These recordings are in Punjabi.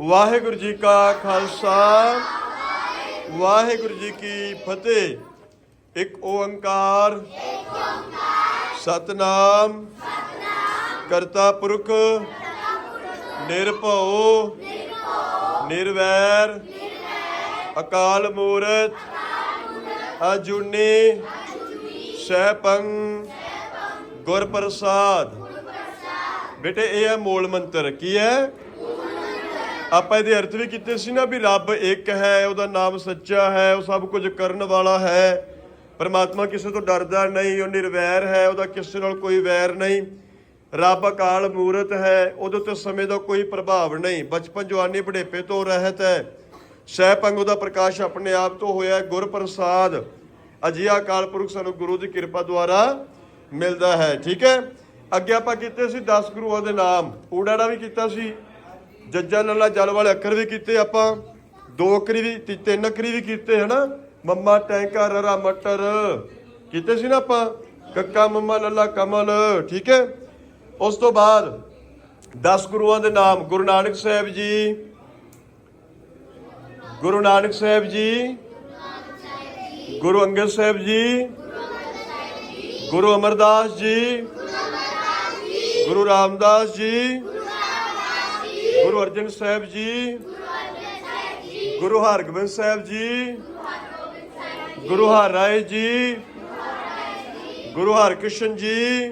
ਵਾਹਿਗੁਰੂ ਜੀ ਕਾ ਖਾਲਸਾ, ਵਾਹਿਗੁਰੂ ਜੀ ਕੀ ਫਤਿਹ। ਇੱਕ ਓੰਕਾਰ, ਸਤਨਾਮ, ਕਰਤਾ ਪੁਰਖ, ਨਿਰਭਉ, ਨਿਰਵੈਰ, ਅਕਾਲ ਮੂਰਤ, ਅਜੂਨੀ, ਸੈਭੰ ਗੁਰ ਪ੍ਰਸਾਦ ਬੇਟੇ, ਇਹ ਹੈ ਮੂਲ ਮੰਤਰ। ਕੀ ਹੈ? ਆਪਾਂ ਇਹਦੇ ਅਰਥ ਵੀ ਕੀਤੇ ਸੀ ਨਾ ਵੀ ਰੱਬ ਇੱਕ ਹੈ, ਉਹਦਾ ਨਾਮ ਸੱਚਾ ਹੈ, ਉਹ ਸਭ ਕੁਝ ਕਰਨ ਵਾਲਾ ਹੈ। ਪਰਮਾਤਮਾ ਕਿਸੇ ਤੋਂ ਡਰਦਾ ਨਹੀਂ, ਉਹ ਨਿਰਵੈਰ ਹੈ, ਉਹਦਾ ਕਿਸੇ ਨਾਲ ਕੋਈ ਵੈਰ ਨਹੀਂ। ਰੱਬ ਅਕਾਲ ਮੂਰਤ ਹੈ, ਉਹਦੇ ਉੱਤੇ ਸਮੇਂ ਦਾ ਕੋਈ ਪ੍ਰਭਾਵ ਨਹੀਂ। ਬਚਪਨ ਜਵਾਨੀ ਬੁਢੇਪੇ ਤੋਂ ਰਹਿਤ ਹੈ। ਸਹਿਪੰਗ ਉਹਦਾ ਪ੍ਰਕਾਸ਼ ਆਪਣੇ ਆਪ ਤੋਂ ਹੋਇਆ ਹੈ, ਗੁਰ ਪ੍ਰਸਾਦ। ਅਜਿਹਾ ਅਕਾਲ ਪੁਰਖ ਸਾਨੂੰ ਗੁਰੂ ਦੀ ਕਿਰਪਾ ਦੁਆਰਾ ਮਿਲਦਾ ਹੈ, ਠੀਕ ਹੈ? ਅੱਗੇ ਆਪਾਂ ਕੀਤੇ ਸੀ 10 ਗੁਰੂਆਂ ਦੇ ਨਾਮ। ਊੜਾੜਾ ਵੀ ਕੀਤਾ ਸੀ। ਜੱਜਾ ਲੱਲਾ ਜਲ ਵਾਲੇ ਅੱਖਰ ਵੀ ਕੀਤੇ ਆਪਾਂ, ਦੋ ਅੱਖਰੀ ਵੀ ਤਿੰਨ ਅੱਖਰੀ ਵੀ ਕੀਤੇ, ਹਨਾ? ਮੰਮਾ ਟੈਂਕਾ, ਰਰਾ ਮਟਰ। ਕੀਤੇ ਸੀ ਨਾ ਆਪਾਂ? ਕੱਕਾ, ਮੰਮਾ ਲੱਲਾ, ਕਮਲ, ਠੀਕ ਹੈ? ਉਸ ਤੋਂ ਬਾਅਦ 10 ਗੁਰੂਆਂ ਦੇ ਨਾਮ, ਗੁਰੂ ਨਾਨਕ ਸਾਹਿਬ ਜੀ। ਗੁਰੂ ਨਾਨਕ ਸਾਹਿਬ ਜੀ। ਗੁਰੂ ਅੰਗਦ ਸਾਹਿਬ ਜੀ। ਗੁਰੂ ਅਮਰਦਾਸ ਜੀ। ਗੁਰੂ ਰਾਮਦਾਸ ਜੀ। ਗੁਰੂ ਅਰਜਨ ਸਾਹਿਬ ਜੀ। ਗੁਰੂ ਹਰਗੋਬਿੰਦ ਸਾਹਿਬ ਜੀ। ਗੁਰੂ ਹਰ ਰਾਏ ਜੀ। ਗੁਰੂ ਹਰਕ੍ਰਿਸ਼ਨ ਜੀ।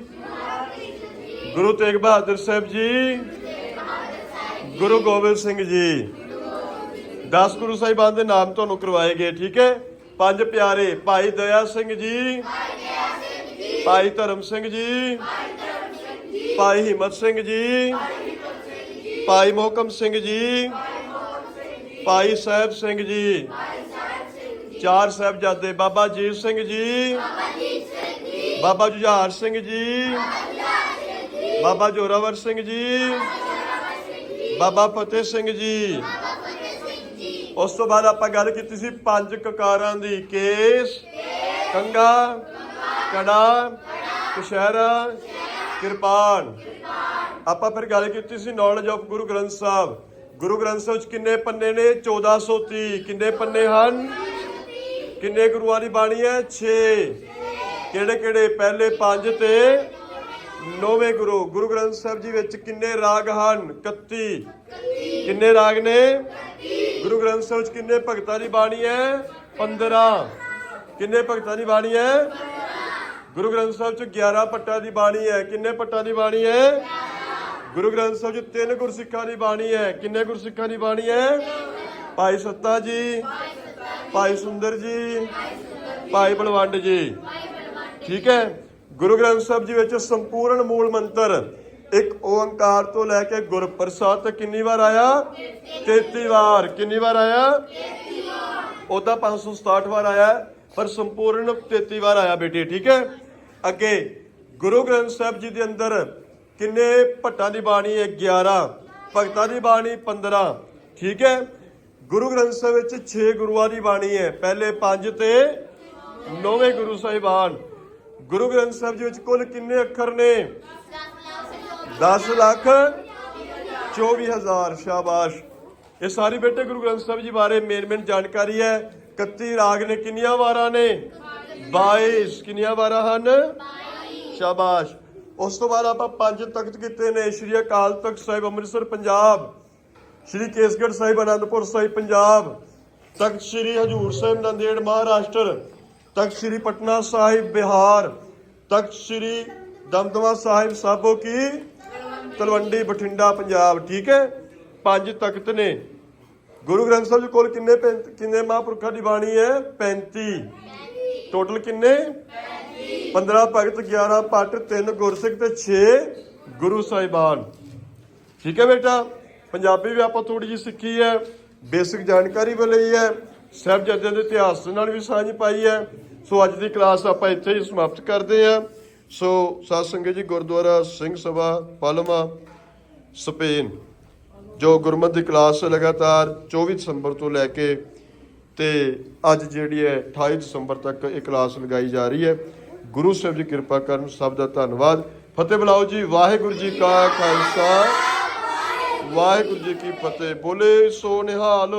ਗੁਰੂ ਤੇਗ ਬਹਾਦਰ ਸਾਹਿਬ ਜੀ। ਗੁਰੂ ਗੋਬਿੰਦ ਸਿੰਘ ਜੀ। 10 ਗੁਰੂ ਸਾਹਿਬਾਨ ਦੇ ਨਾਮ ਤੁਹਾਨੂੰ ਕਰਵਾਏ ਗਏ, ਠੀਕ ਹੈ? ਪੰਜ ਪਿਆਰੇ, ਭਾਈ ਦਇਆ ਸਿੰਘ ਜੀ। ਭਾਈ ਧਰਮ ਸਿੰਘ ਜੀ। ਭਾਈ ਹਿੰਮਤ ਸਿੰਘ ਜੀ। ਭਾਈ ਮੋਹਕਮ ਸਿੰਘ ਜੀ। ਭਾਈ ਸਾਹਿਬ ਸਿੰਘ ਜੀ। ਚਾਰ ਸਾਹਿਬਜ਼ਾਦੇ, ਬਾਬਾ ਜੀਤ ਸਿੰਘ ਜੀ। ਬਾਬਾ ਜੁਝਾਰ ਸਿੰਘ ਜੀ। ਬਾਬਾ ਜੋਰਾਵਰ ਸਿੰਘ ਜੀ। ਬਾਬਾ ਫਤਿਹ ਸਿੰਘ ਜੀ। ਉਸ ਤੋਂ ਬਾਅਦ ਆਪਾਂ ਗੱਲ ਕੀਤੀ ਸੀ ਪੰਜ ਕਕਾਰਾਂ ਦੀ। ਕੇਸ, ਕੰਗਾ, ਕੜਾ ਕਸ਼ਹਿਰਾ ਕਿਰਪਾਨ। ਆਪਾਂ ਫਿਰ ਗੱਲ ਕੀਤੀ ਸੀ ਨੌਲੇਜ ਆਫ ਗੁਰੂ ਗ੍ਰੰਥ ਸਾਹਿਬ। ਗੁਰੂ ਗ੍ਰੰਥ ਸਾਹਿਬ ਵਿੱਚ ਕਿੰਨੇ ਪੰਨੇ ਨੇ? 1430 ਕਿੰਨੇ ਪੰਨੇ ਹਨ? ਕਿੰਨੇ ਗੁਰੂਆਂ ਦੀ ਬਾਣੀ ਹੈ? 6 ਕਿਹੜੇ ਕਿਹੜੇ? ਪਹਿਲੇ ਪੰਜ ਤੇ ਨੌਵੇਂ ਗੁਰੂ। ਗੁਰੂ ਗ੍ਰੰਥ ਸਾਹਿਬ ਜੀ ਵਿੱਚ ਕਿੰਨੇ ਰਾਗ ਹਨ? 31 ਕਿੰਨੇ ਰਾਗ ਨੇ? ਗੁਰੂ ਗ੍ਰੰਥ ਸਾਹਿਬ ਵਿੱਚ ਕਿੰਨੇ ਭਗਤਾਂ ਦੀ ਬਾਣੀ ਹੈ? 15 ਕਿੰਨੇ ਭਗਤਾਂ ਦੀ ਬਾਣੀ ਹੈ? ਗੁਰੂ ਗ੍ਰੰਥ ਸਾਹਿਬ ਚ 11 ਪੱਟਾਂ ਦੀ ਬਾਣੀ ਹੈ। ਕਿੰਨੇ ਪੱਟਾਂ ਦੀ ਬਾਣੀ ਹੈ? ਗੁਰੂ ਗ੍ਰੰਥ ਸਾਹਿਬ ਜੀ, ਤਿੰਨ ਗੁਰਸਿੱਖਾਂ ਦੀ ਬਾਣੀ ਹੈ। ਕਿੰਨੇ ਗੁਰਸਿੱਖਾਂ ਦੀ ਬਾਣੀ ਹੈ? ਭਾਈ ਸੱਤਾ ਜੀ, ਭਾਈ ਸੁੰਦਰ ਜੀ, ਭਾਈ ਬਲਵੰਡ ਜੀ। ਠੀਕ ਹੈ? ਗੁਰੂ ਗ੍ਰੰਥ ਸਾਹਿਬ ਜੀ ਵਿੱਚ ਸੰਪੂਰਨ ਮੂਲ ਮੰਤਰ, ਇੱਕ ਓੰਕਾਰ ਤੋਂ ਲੈ ਕੇ ਗੁਰਪ੍ਰਸਾਦ ਤੱਕ ਕਿੰਨੀ ਵਾਰ ਆਇਆ? 33 ਵਾਰ। ਕਿੰਨੀ ਵਾਰ ਆਇਆ? ਉਹਦਾ 567 ਵਾਰ ਆਇਆ ਪਰ ਸੰਪੂਰਨ 33 ਵਾਰ ਆਇਆ ਬੇਟੇ, ਠੀਕ ਹੈ? ਅੱਗੇ ਗੁਰੂ ਗ੍ਰੰਥ ਸਾਹਿਬ ਜੀ ਦੇ ਅੰਦਰ ਕਿੰਨੇ ਭੱਟਾਂ ਦੀ ਬਾਣੀ ਹੈ? 11 ਭਗਤਾਂ ਦੀ ਬਾਣੀ 15 ਠੀਕ ਹੈ? ਗੁਰੂ ਗ੍ਰੰਥ ਸਾਹਿਬ ਵਿੱਚ 6 ਗੁਰੂਆਂ ਦੀ ਬਾਣੀ ਹੈ। ਪਹਿਲੇ 5 ਤੇ ਨੌਵੇਂ ਗੁਰੂ ਸਾਹਿਬਾਨ। ਗੁਰੂ ਗ੍ਰੰਥ ਸਾਹਿਬ ਜੀ ਵਿੱਚ ਕੁੱਲ ਕਿੰਨੇ ਅੱਖਰ ਨੇ? 10 ਲੱਖ 24000 ਸ਼ਾਬਾਸ਼। ਇਹ ਸਾਰੀ ਬੇਟੇ ਗੁਰੂ ਗ੍ਰੰਥ ਸਾਹਿਬ ਜੀ ਬਾਰੇ ਮੇਨ ਮੇਨ ਜਾਣਕਾਰੀ ਹੈ। 31 ਰਾਗ ਨੇ ਕਿੰਨੀਆਂ ਵਾਰਾਂ ਨੇ? 22 ਕਿੰਨੀਆਂ ਵਾਰਾਂ ਹਨ? ਸ਼ਾਬਾਸ਼। ਉਸ ਤੋਂ ਬਾਅਦ ਆਪਾਂ ਪੰਜ ਤਖਤ ਕੀਤੇ ਨੇ ਸ਼੍ਰੀ ਅਕਾਲ ਤਖਤ ਸਾਹਿਬ ਅੰਮ੍ਰਿਤਸਰ ਪੰਜਾਬ ਸ਼੍ਰੀ ਕੇਸਗੜ੍ਹ ਸਾਹਿਬ ਅਨੰਦਪੁਰ ਸਾਹਿਬ ਪੰਜਾਬ ਤਖਤ ਸ਼੍ਰੀ ਹਜੂਰ ਸਾਹਿਬ ਨੰਦੇੜ ਮਹਾਰਾਸ਼ਟਰ ਤਖਤ ਸ਼੍ਰੀ ਪਟਨਾ ਸਾਹਿਬ ਬਿਹਾਰ ਤਖਤ ਸ਼੍ਰੀ ਦਮਦਮਾ ਸਾਹਿਬ ਸਾਬੋ ਕੀ? ਤਲਵੰਡੀ ਬਠਿੰਡਾ ਪੰਜਾਬ ਠੀਕ ਹੈ? ਪੰਜ ਤਖਤ ਨੇ। ਗੁਰੂ ਗ੍ਰੰਥ ਸਾਹਿਬ ਜੀ ਕੋਲ ਕਿੰਨੇ ਕਿੰਨੇ ਮਹਾਂਪੁਰਖਾਂ ਦੀ ਬਾਣੀ ਹੈ? 35 ਟੋਟਲ ਕਿੰਨੇ? 15 ਭਗਤ 11 ਪੱਟ 3 ਗੁਰਸਿੱਖ ਤੇ 6 ਗੁਰੂ ਸਾਹਿਬਾਨ। ਠੀਕ ਹੈ ਬੇਟਾ, ਪੰਜਾਬੀ ਵੀ ਆਪਾਂ ਥੋੜੀ ਜਿਹੀ ਸਿੱਖੀ ਹੈ, ਬੇਸਿਕ ਜਾਣਕਾਰੀ ਵੀ ਲਈ ਹੈ, ਸਾਹਿਬਜ਼ਾਦਿਆਂ ਦੇ ਇਤਿਹਾਸ ਨਾਲ ਵੀ ਸਾਂਝ ਪਾਈ ਹੈ। ਸੋ ਅੱਜ ਦੀ ਕਲਾਸ ਆਪਾਂ ਇੱਥੇ ਹੀ ਸਮਾਪਤ ਕਰਦੇ ਹਾਂ। ਸੋ ਸਾਧ ਸੰਗਤ ਜੀ, ਗੁਰਦੁਆਰਾ ਸਿੰਘ ਸਭਾ, ਪਾਲਮਾ, ਸਪੇਨ, ਜੋ ਗੁਰਮਤ ਦੀ ਕਲਾਸ ਲਗਾਤਾਰ 24 ਦਸੰਬਰ ਤੋਂ ਲੈ ਕੇ ਤੇ ਅੱਜ ਜਿਹੜੀ ਹੈ 28 ਦਸੰਬਰ ਤੱਕ ਇਹ ਕਲਾਸ ਲਗਾਈ ਜਾ ਰਹੀ ਹੈ। ਗੁਰੂ ਸਾਹਿਬ ਜੀ ਕਿਰਪਾ ਕਰਨ, ਸਭ ਦਾ ਧੰਨਵਾਦ। ਫਤਿਹ ਬੁਲਾਓ ਜੀ, ਵਾਹਿਗੁਰੂ ਜੀ ਕਾ ਖਾਲਸਾ। ਵਾਹਿਗੁਰੂ ਜੀ ਕੀ ਫਤਿਹ, ਬੋਲੇ ਸੋ ਨਿਹਾਲ।